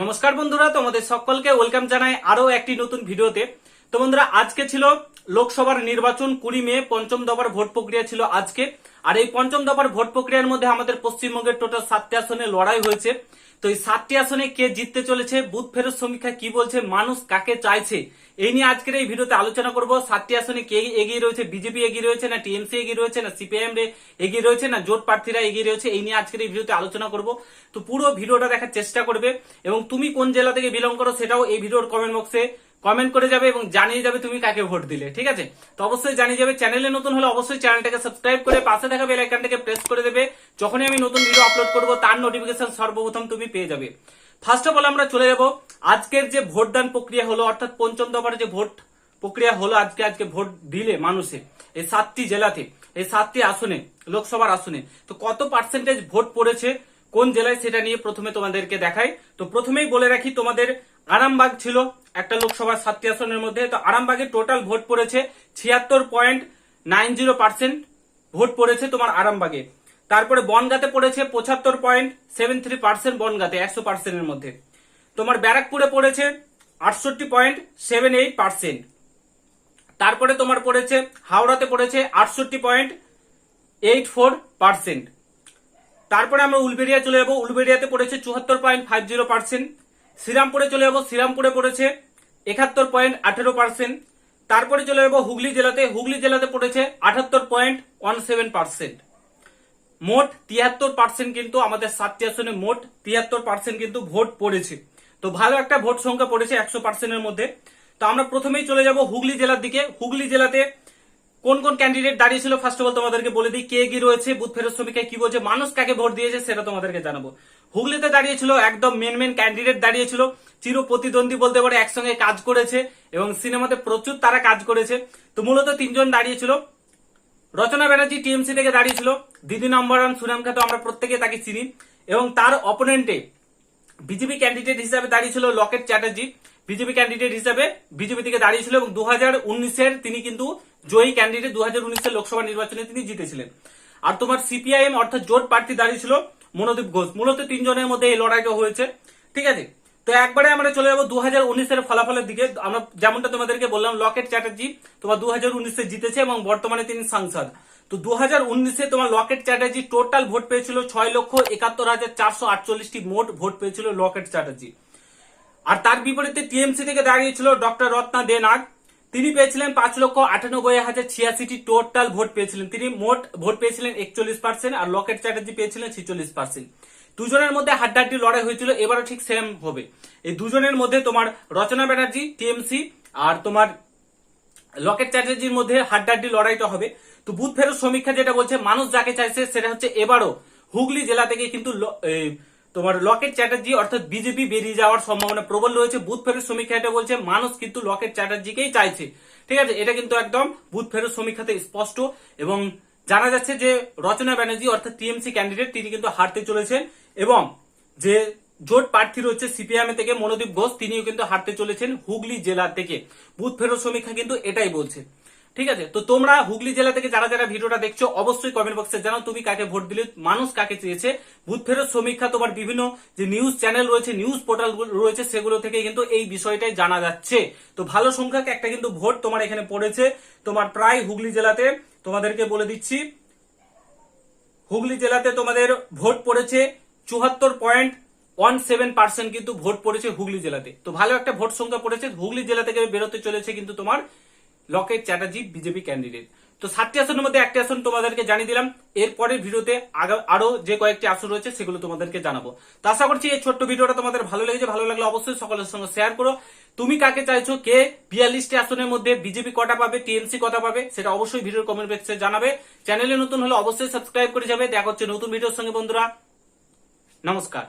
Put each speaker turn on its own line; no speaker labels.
নমস্কার বন্ধুরা, তোমাদের সকলকে ওয়েলকাম জানাই আরও একটি নতুন ভিডিওতে। তো বন্ধুরা, আজকে ছিল লোকসভার নির্বাচন, কুড়ি মে পঞ্চম দফার ভোট প্রক্রিয়া ছিল আজকে। আর এই পঞ্চম দফার ভোট প্রক্রিয়ার মধ্যে আমাদের পশ্চিমবঙ্গের টোটাল সাতটি আসনে লড়াই হয়েছে। তো এই সাতটি আসনে কে জিততে চলেছে, বুথ ফেরত সমীক্ষা কি বলছে, মানুষ কাকে চাইছে, এই নিয়ে আজকের এই ভিডিওতে আলোচনা করব। সাতটি আসনে কে এগিয়ে রয়েছে, বিজেপি এগিয়ে রয়েছে, না টিএমসি এগিয়ে রয়েছে, না সিপিআইএম এগিয়ে রয়েছে, না জোট প্রার্থীরা এগিয়ে রয়েছে, এই নিয়ে আজকের এই ভিডিওতে আলোচনা করব। তো পুরো ভিডিওটা দেখার চেষ্টা করবে এবং তুমি কোন জেলা থেকে বিলং করো সেটাও এই ভিডিওর কমেন্ট বক্সে কমেন্ট করে যাবে এবং জানিয়ে যাবে তুমি কাকে ভোট দিলে, ঠিক আছে? তো অবশ্যই জানিয়ে যাবে। চ্যানেলে নতুন হলে অবশ্যই চ্যানেলটাকে সাবস্ক্রাইব করে পাশে থাকা বেল আইকনটাকে প্রেস করে দেবে। যখনই আমি নতুন ভিডিও আপলোড করব, তার নোটিফিকেশন সর্বপ্রথম তুমি পেয়ে যাবে। ফার্স্ট অফ অল আমরা চলে যাব। আজকের যে ভোটদান প্রক্রিয়া হলো, অর্থাৎ পঞ্চম দফার যে ভোট প্রক্রিয়া হলো, আজকে আজকে ভোট দিলে মানুষে, এই সাতটি জেলাতে, এই সাতটি আসনে, লোকসভার আসনে, তো কত পার্সেন্টেজ ভোট পড়েছে, কোন জেলায় সেটা নিয়ে প্রথমে তোমাদেরকে দেখাই। তো প্রথমেই বলে রাখি তোমাদের আরামবাগ ছিল, একটা লোকসভার সাতটি আসনের মধ্যে, তো আরামবাগে টোটাল ভোট পড়েছে ছিয়াত্তর point nine zero percent vote পড়েছে তোমার আরামবাগে। তারপরে বনগাতে পড়েছে পঁচাত্তর পয়েন্ট সেভেন থ্রি পার্সেন্ট বনগাতে, একশো পার্সেন্টের মধ্যে। তোমার ব্যারাকপুরে পড়েছে আটষট্টি পয়েন্ট সেভেন এইট পার্সেন্ট তারপরে তোমার পড়েছে হাওড়াতে পড়েছে আটষট্টি পয়েন্ট এইট ফোর পার্সেন্ট তারপরে আমরা উলবেড়িয়া চলে যাব। উলবেড়িয়াতে পড়েছে চুয়াত্তর পয়েন্ট ফাইভ জিরো পার্সেন্ট শ্রীরামপুরে চলে যাব, শ্রীরামপুরে পড়েছে একাত্তর পয়েন্ট আঠেরো পার্সেন্ট তারপরে চলে যাব হুগলি জেলাতে হুগলি জেলাতে পড়েছে আটাত্তর পয়েন্ট ওয়ান সেভেন পার্সেন্ট মোট তিয়াত্তর পার্সেন্ট কিন্তু আমাদের সাতটি আসনে মোট তিয়াত্তর পার্সেন্ট কিন্তু ভোট পড়েছে। তো ভালো একটা ভোট সংখ্যা পড়েছে একশো পার্সেন্টের মধ্যে। তো আমরা প্রথমেই চলে যাব হুগলি জেলার দিকে। হুগলি জেলাতে কোন কোন ক্যান্ডিডেট দাঁড়িয়েছিল? ফার্স্ট অফ অল তোমাদেরকে বলে দিই, কে কি রয়েছে, বুথ ফেরত শ্রমিকায় কি বলছে, মানুষ কাকে ভোট দিয়েছে সেটা তোমাদেরকে জানাব। হুগলিতে দাঁড়িয়েছিল, একদম মেন মেন ক্যান্ডিডেট দাঁড়িয়েছিল, চির প্রতিদ্বন্দ্বী বলতে পারে, একসঙ্গে কাজ করেছে এবং সিনেমাতে প্রচুর তারা কাজ করেছে। তো মূলত তিনজন দাঁড়িয়েছিল। রচনা ব্যানার্জি টিএমসি থেকে দাঁড়িয়েছিল, দিদি নম্বর ওয়ান সুনাম খ্যাত আমরা প্রত্যেকে তাকে চিনি। এবং তার অপোনেন্টে বিজেপি ক্যান্ডিডেট হিসাবে দাঁড়িয়েছিল লকেট চ্যাটার্জি। বিজেপি ক্যান্ডিডেট হিসাবে বিজেপি থেকে দাঁড়িয়েছিল এবং দু হাজার উনিশের তিনি কিন্তু জয়ী ক্যান্ডিডেট দু হাজার উনিশের লোকসভা নির্বাচনে তিনি জিতেছিলেন। আর তোমার সিপিআইএম অর্থাৎ জোট প্রার্থী দাঁড়িয়েছিল মনোদীপ ঘোষ। মূলত তিনজনের মধ্যে এই লড়াইটা হয়েছে। ঠিক আছে? তো একবারে আমরা চলে যাব দু হাজার উনিশের ফলাফলের দিকে। আমরা যেমনটা তোমাদেরকে বললাম লকেট চ্যাটার্জি তোমার দু হাজার উনিশে জিতেছে এবং বর্তমানে তিনি সাংসদ। তো দু হাজার উনিশে তোমার লকেট চ্যাটার্জি টোটাল ভোট পেয়েছিল ছয় লক্ষ একাত্তর হাজার চারশো আটচল্লিশটি মোট ভোট পেয়েছিল লকেট চ্যাটার্জি আর তার বিপরীতে টিএমসি থেকে দাঁড়িয়েছিল ডক্টর রত্না দে নাগ তিনি পেয়েছিলেন পাঁচ লক্ষ আটানব্বই হাজার ছিয়াশিটি টোটাল ভোট পেয়েছিলেন। তিনি মোট ভোট পেয়েছিলেন একচল্লিশ পার্সেন্ট আর লকেট চ্যাটার্জি পেয়েছিলেন ছিচল্লিশ পার্সেন্ট দুজনের মধ্যে হাড্ডাহাড্ডি লড়াই হয়েছিল, এবারও ঠিক সেম হবে। এই দুজনের মধ্যে তোমার রচনা ব্যানার্জি, টিএমসি আর তোমার লকেট চ্যাটার্জির মধ্যে হাড্ডাহাড্ডি লড়াইটা হবে। তো বুথ ফেরত সমীক্ষা যেটা বলছে, মানুষ যাকে চাইছে সেটা হচ্ছে এবারও হুগলি জেলা থেকে কিন্তু তোমার লকেট চ্যাটার্জি অর্থাৎ বিজেপি বেরিয়ে যাওয়ার সম্ভাবনা প্রবল রয়েছে। বুথ ফেরত সমীক্ষা এটা বলছে, মানুষ কিন্তু লকেট চ্যাটার্জিকেই চাইছে। ঠিক আছে? এটা কিন্তু একদম বুথ ফেরত সমীক্ষাতে স্পষ্ট এবং জানা যাচ্ছে যে রচনা ব্যানার্জি অর্থাৎ টিএমসি ক্যান্ডিডেট, তিনি কিন্তু হারতে চলেছেন এবং যে জোট প্রার্থী রয়েছে সিপিএম থেকে মনোদীপ ঘোষ, তিনিও কিন্তু হারতে চলেছেন হুগলি জেলা থেকে। বুথ ফেরত সমীক্ষা কিন্তু এটাই বলছে। ঠিক আছে? তো তোমরা হুগলি জেলা থেকে যারা যারা ভিডিওটা দেখছ, অবশ্যই কমেন্ট বক্সে জানাও তুমি কাকে ভোট দিলে, মানুষ কাকে চেয়েছে। বুথ ফেরত সমীক্ষা তোমার বিভিন্ন যে নিউজ চ্যানেল রয়েছে নিউজ পোর্টাল রয়েছে, সেগুলো থেকে কিন্তু এই বিষয়টাই জানা যাচ্ছে। তো ভালো সংখ্যক একটা কিন্তু ভোট তোমার এখানে পড়েছে। তোমার প্রায় হুগলি জেলাতে তোমাদেরকে বলে দিচ্ছি, হুগলি জেলাতে তোমাদের ভোট পড়েছে চুয়াত্তর পয়েন্ট ওয়ান সেভেন পার্সেন্ট কিন্তু ভোট পড়েছে হুগলি জেলাতে। তো ভালো একটা ভোট সংখ্যা পড়েছে। হুগলি জেলা থেকে বেরোতে চলেছে কিন্তু তোমার লকেট চ্যাটার্জি বিজেপি ক্যান্ডিডেট। তো সাতটি আসনের মধ্যে একটি আসন তোমাদেরকে জানিয়ে দিলাম। এরপরের ভিডিওতে আরও যে কয়েকটি আসন রয়েছে সেগুলো তোমাদেরকে জানাব। তো আশা করছি এই ছোট্ট ভিডিওটা তোমাদের ভালো লেগেছে। ভালো লাগলে অবশ্যই সকলের সঙ্গে শেয়ার করো। তুমি কাকে চাইছো? কে? বিয়াল্লিশটি আসনের মধ্যে বিজেপি কটা পাবে? টিএমসি কটা পাবে? সেটা অবশ্যই ভিডিওর কমেন্ট বক্সে জানাবে। চ্যানেলে নতুন হলে অবশ্যই সাবস্ক্রাইব করে যাবে। দেখা হচ্ছে নতুন ভিডিওর সঙ্গে বন্ধুরা। নমস্কার।